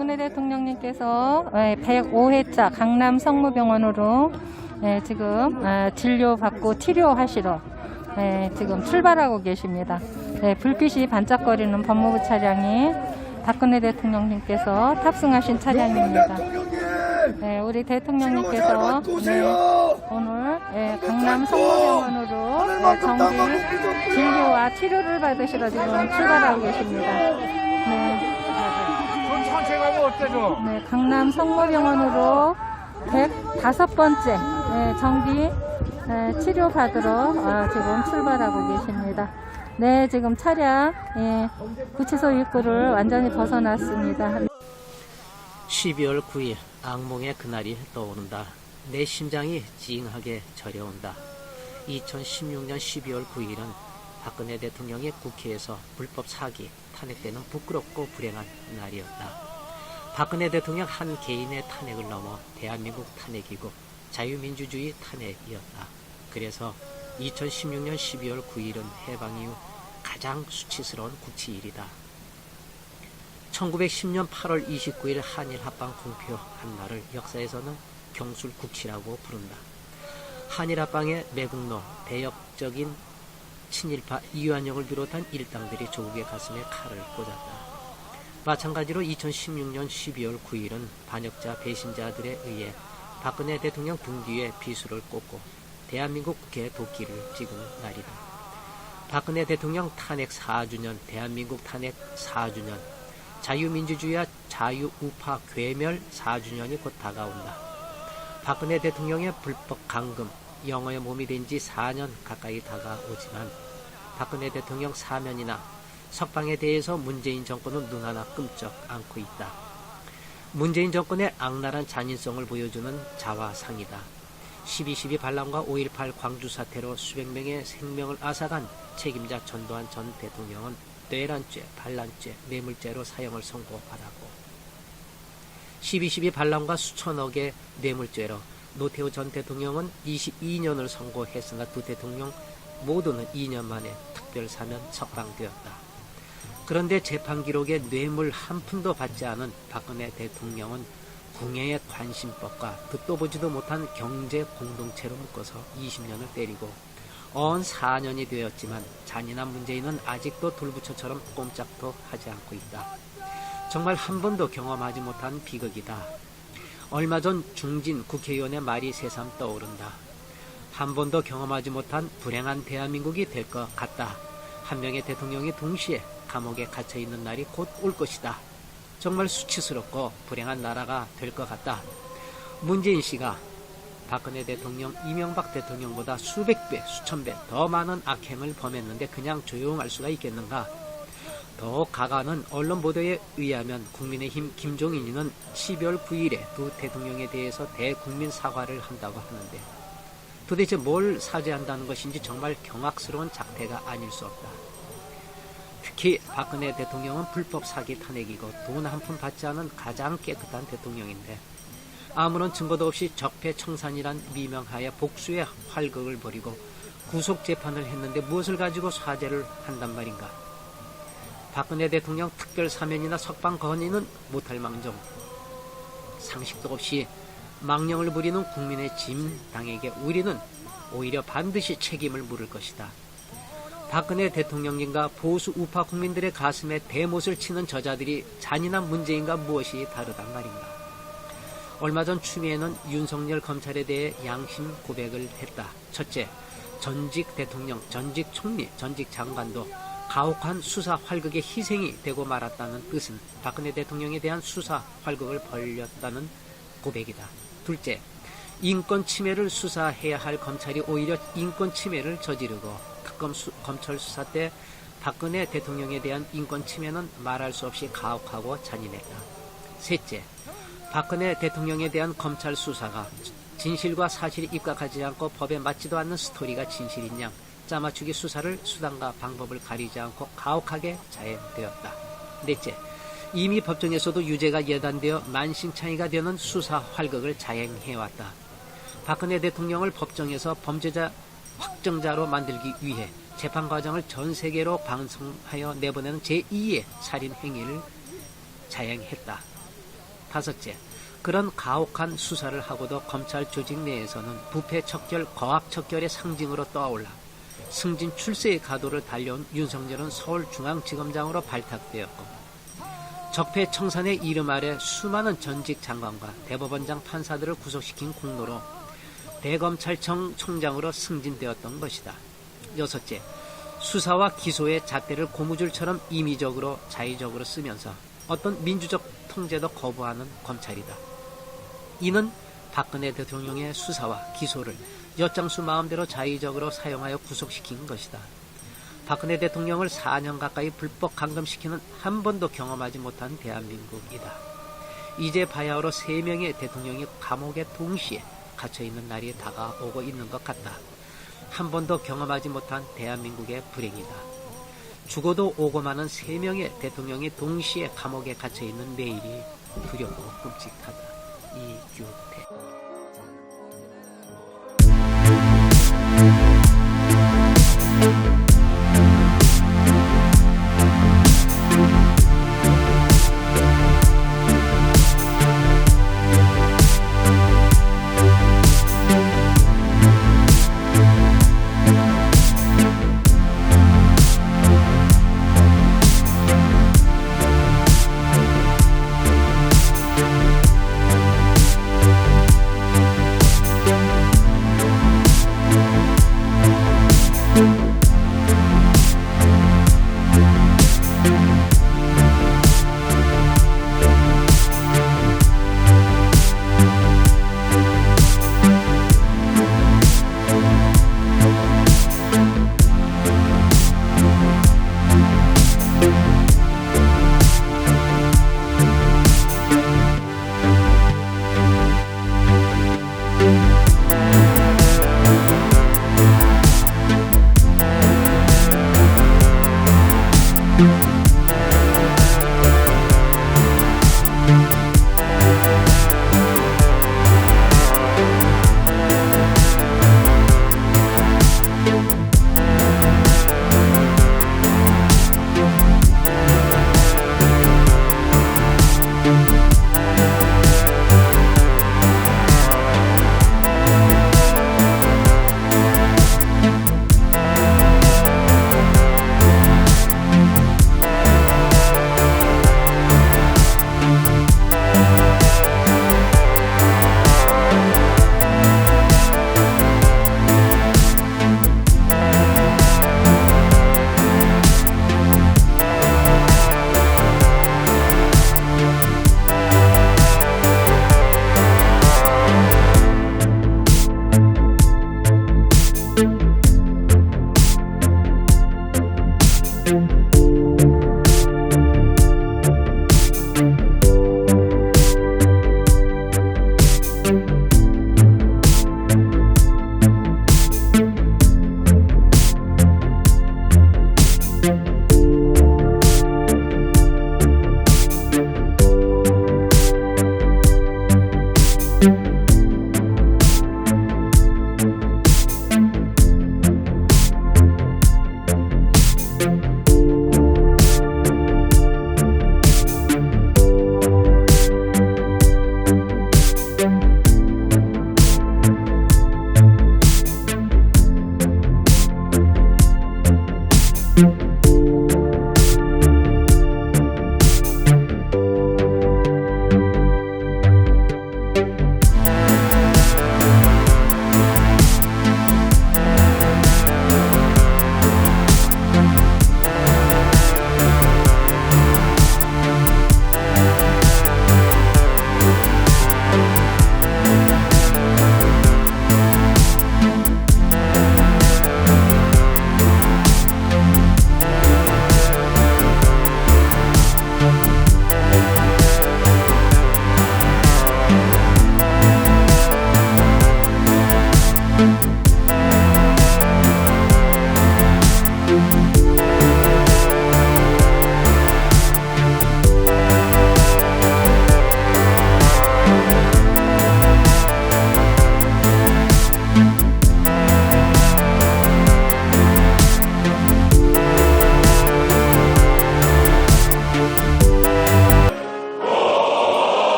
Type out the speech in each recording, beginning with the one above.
박근혜 대통령님께서 105회차 강남 성모병원으로 예, 지금 아, 진료받고 치료하시러 예, 지금 출발하고 계십니다. 네, 불빛이 반짝거리는 법무부 차량이 박근혜 대통령님께서 탑승하신 차량입니다. 네, 우리 대통령님께서 네, 오늘 예, 강남 성모병원으로 네, 정기 진료와 치료를 받으시러 지금 출발하고 계십니다. 네. 네, 강남 성모병원으로 105번째 네, 정기 네, 치료 받으러 어, 지금 출발하고 계십니다. 네, 지금 차량 예, 구치소 입구를 완전히 벗어났습니다. 12월 9일 악몽의 그날이 떠오른다. 내 심장이 찡하게 저려온다. 2016년 12월 9일은 박근혜 대통령이 국회에서 불법 사기 탄핵되는 부끄럽고 불행한 날이었다. 박근혜 대통령 한 개인의 탄핵을 넘어 대한민국 탄핵이고 자유민주주의 탄핵이었다. 그래서 2016년 12월 9일은 해방 이후 가장 수치스러운 국치일이다. 1910년 8월 29일 한일 합방 공표한 날을 역사에서는 경술 국치라고 부른다. 한일 합방의 매국노, 배역적인 친일파 이완영을 비롯한 일당들이 조국의 가슴에 칼을 꽂았다. 마찬가지로 2016년 12월 9일은 반역자 배신자들에 의해 박근혜 대통령 등 뒤에 비수를 꽂고 대한민국 국회 도끼를 찍은 날이다. 박근혜 대통령 탄핵 4주년, 대한민국 탄핵 4주년, 자유민주주의와 자유우파 괴멸 4주년이 곧 다가온다. 박근혜 대통령의 불법 감금, 영어의 몸이 된 지 4년 가까이 다가오지만 박근혜 대통령 사면이나 석방에 대해서 문재인 정권은 눈 하나 끔쩍 않고 있다. 문재인 정권의 악랄한 잔인성을 보여주는 자화상이다. 12.12 반란과 5.18 광주 사태로 수백 명의 생명을 앗아간 책임자 전두환 전 대통령은 뇌란죄, 반란죄, 뇌물죄로 사형을 선고받았고 12.12 반란과 수천억의 뇌물죄로 노태우 전 대통령은 22년을 선고했으나 두 대통령 모두는 2년 만에 특별 사면 석방되었다. 그런데 재판 기록에 뇌물 한 푼도 받지 않은 박근혜 대통령은 궁예의 관심법과 듣도 보지도 못한 경제 공동체로 묶어서 20년을 때리고 언 4년이 되었지만 잔인한 문재인은 아직도 돌부처처럼 꼼짝도 하지 않고 있다. 정말 한 번도 경험하지 못한 비극이다. 얼마 전 중진 국회의원의 말이 새삼 떠오른다. 한 번도 경험하지 못한 불행한 대한민국이 될 것 같다. 한 명의 대통령이 동시에 감옥에 갇혀 있는 날이 곧 올 것이다. 정말 수치스럽고 불행한 나라가 될 것 같다. 문재인 씨가 박근혜 대통령, 이명박 대통령보다 수백 배, 수천 배 더 많은 악행을 범했는데 그냥 조용할 수가 있겠는가? 더 가가는 언론 보도에 의하면 국민의힘 김종인이는 12월 9일에 두 대통령에 대해서 대국민 사과를 한다고 하는데 도대체 뭘 사죄한다는 것인지 정말 경악스러운 작태가 아닐 수 없다. 특히 박근혜 대통령은 불법 사기 탄핵이고 돈 한 푼 받지 않은 가장 깨끗한 대통령인데 아무런 증거도 없이 적폐청산이란 미명하에 복수의 활극을 벌이고 구속 재판을 했는데 무엇을 가지고 사죄를 한단 말인가? 박근혜 대통령 특별 사면이나 석방 건의는 못할 망정 상식도 없이 망령을 부리는 국민의 짐 당에게 우리는 오히려 반드시 책임을 물을 것이다. 박근혜 대통령님과 보수 우파 국민들의 가슴에 대못을 치는 저자들이 잔인한 문재인과 무엇이 다르단 말인가. 얼마 전 추미애는 윤석열 검찰에 대해 양심 고백을 했다. 첫째, 전직 대통령, 전직 총리, 전직 장관도 가혹한 수사 활극의 희생이 되고 말았다는 뜻은 박근혜 대통령에 대한 수사 활극을 벌였다는 고백이다. 둘째, 인권 침해를 수사해야 할 검찰이 오히려 인권 침해를 저지르고 특검 수, 검찰 수사 때 박근혜 대통령에 대한 인권 침해는 말할 수 없이 가혹하고 잔인했다. 셋째, 박근혜 대통령에 대한 검찰 수사가 진실과 사실이 입각하지 않고 법에 맞지도 않는 스토리가 진실인 양 짜맞추기 수사를 수단과 방법을 가리지 않고 가혹하게 자행되었다. 넷째, 이미 법정에서도 유죄가 예단되어 만신창이가 되는 수사 활극을 자행해왔다. 박근혜 대통령을 법정에서 범죄자 확정자로 만들기 위해 재판 과정을 전 세계로 방송하여 내보내는 제2의 살인 행위를 자행했다. 다섯째, 그런 가혹한 수사를 하고도 검찰 조직 내에서는 부패 척결, 거악 척결의 상징으로 떠올라 승진 출세의 가도를 달려온 윤석열은 서울중앙지검장으로 발탁되었고 적폐 청산의 이름 아래 수많은 전직 장관과 대법원장 판사들을 구속시킨 공로로 대검찰청 총장으로 승진되었던 것이다. 여섯째, 수사와 기소의 잣대를 고무줄처럼 임의적으로 자의적으로 쓰면서 어떤 민주적 통제도 거부하는 검찰이다. 이는 박근혜 대통령의 수사와 기소를 엿장수 마음대로 자의적으로 사용하여 구속시킨 것이다. 박근혜 대통령을 4년 가까이 불법 감금시키는 한 번도 경험하지 못한 대한민국이다. 이제 바야흐로 3명의 대통령이 감옥에 동시에 갇혀있는 날이 다가오고 있는 것 같다. 한 번도 경험하지 못한 대한민국의 불행이다. 죽어도 오고 마는 3명의 대통령이 동시에 감옥에 갇혀있는 내일이 두렵고 끔찍하다. 이규태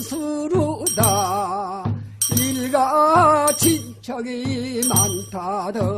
천남리의 냉수루다. 일가 친척이 많다더니.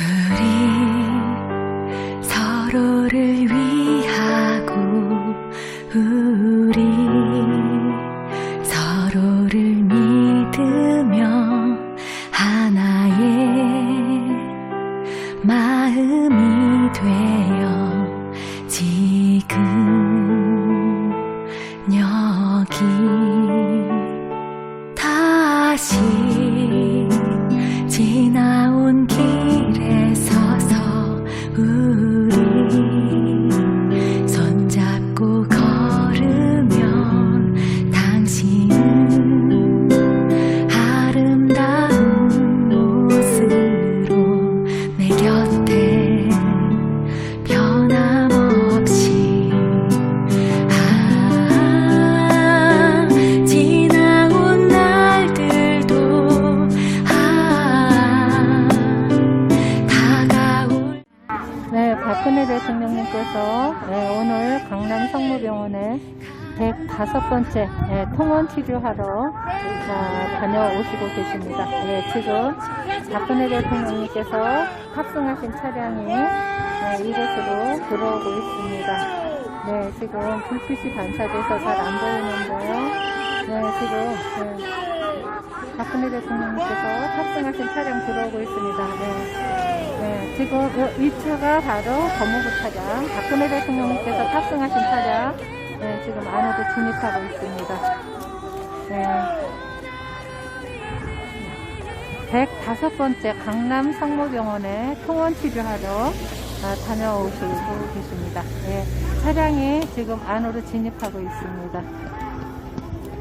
우리 서로를 위하고 우리 서로를 믿으며 하나의 마음이 되어 지금 번째 네, 통원 치료하러 아, 다녀오시고 계십니다. 네, 지금 박근혜 대통령님께서 탑승하신 차량이 네, 이곳으로 들어오고 있습니다. 네, 지금 불빛이 반사돼서 잘 안 보이는데요. 네, 지금 네, 박근혜 대통령님께서 탑승하신 차량 들어오고 있습니다. 네. 네, 지금 요 위치가 바로 법무부 차량, 박근혜 대통령님께서 탑승하신 차량, 네, 지금 안으로 진입하고 있습니다. 네. 105번째 강남 성모병원에 통원 치료하러 아, 다녀오시고 계십니다. 네, 차량이 지금 안으로 진입하고 있습니다.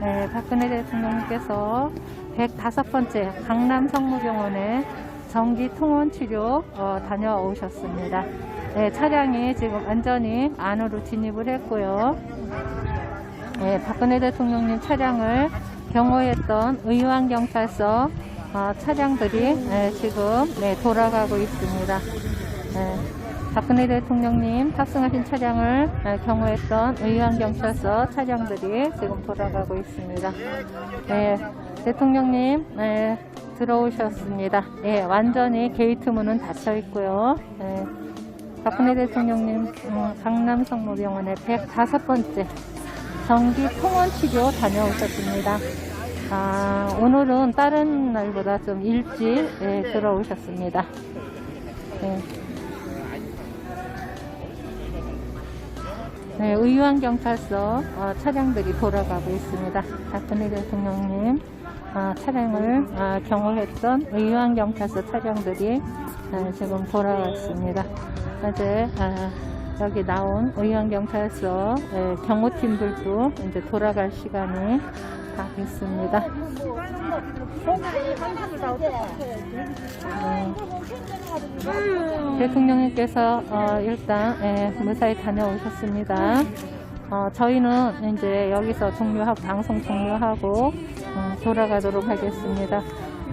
네, 박근혜 대통령님께서 105번째 강남 성모병원에 정기 통원 치료 어, 다녀오셨습니다. 네, 차량이 지금 완전히 안으로 진입을 했고요. 네, 박근혜 대통령님 차량을 경호했던 의왕경찰서 어, 차량들이 네, 지금 네, 돌아가고 있습니다. 네, 박근혜 대통령님 탑승하신 차량을 네, 경호했던 의왕경찰서 차량들이 지금 돌아가고 있습니다. 네, 대통령님 네, 들어오셨습니다. 네, 완전히 게이트 문은 닫혀 있고요. 네, 박근혜 대통령님 음, 강남 성모병원에 105번째 정기 통원 치료 다녀오셨습니다. 아, 오늘은 다른 날보다 좀 일찍 예, 들어오셨습니다. 네. 네, 의왕경찰서 어, 차량들이 돌아가고 있습니다. 박근혜 대통령님 어, 차량을 어, 경호했던 의왕경찰서 차량들이 어, 지금 돌아왔습니다. 어제 아, 여기 나온 의왕경찰서 예, 경호팀들도 이제 돌아갈 시간이 다 됐습니다. 네. 대통령님께서 어, 일단 예, 무사히 다녀오셨습니다. 어, 저희는 이제 여기서 종료하고 방송 종료하고 음, 돌아가도록 하겠습니다.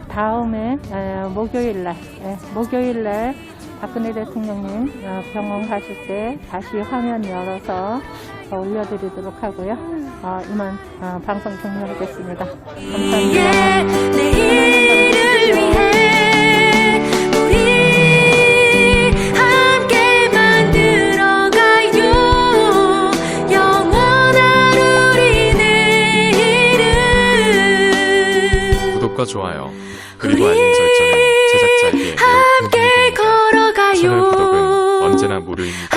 다음에 에, 목요일날 예, 목요일날 박근혜 대통령님 어, 병원 가실 때 다시 화면 열어서 어, 올려드리도록 하고요. 어, 이만 어, 방송 종료하겠습니다. 감사합니다. 내일을 위해 우리 함께 만들어가요 영원한 우리 내일을 구독과 좋아요 그리고 알림 screen.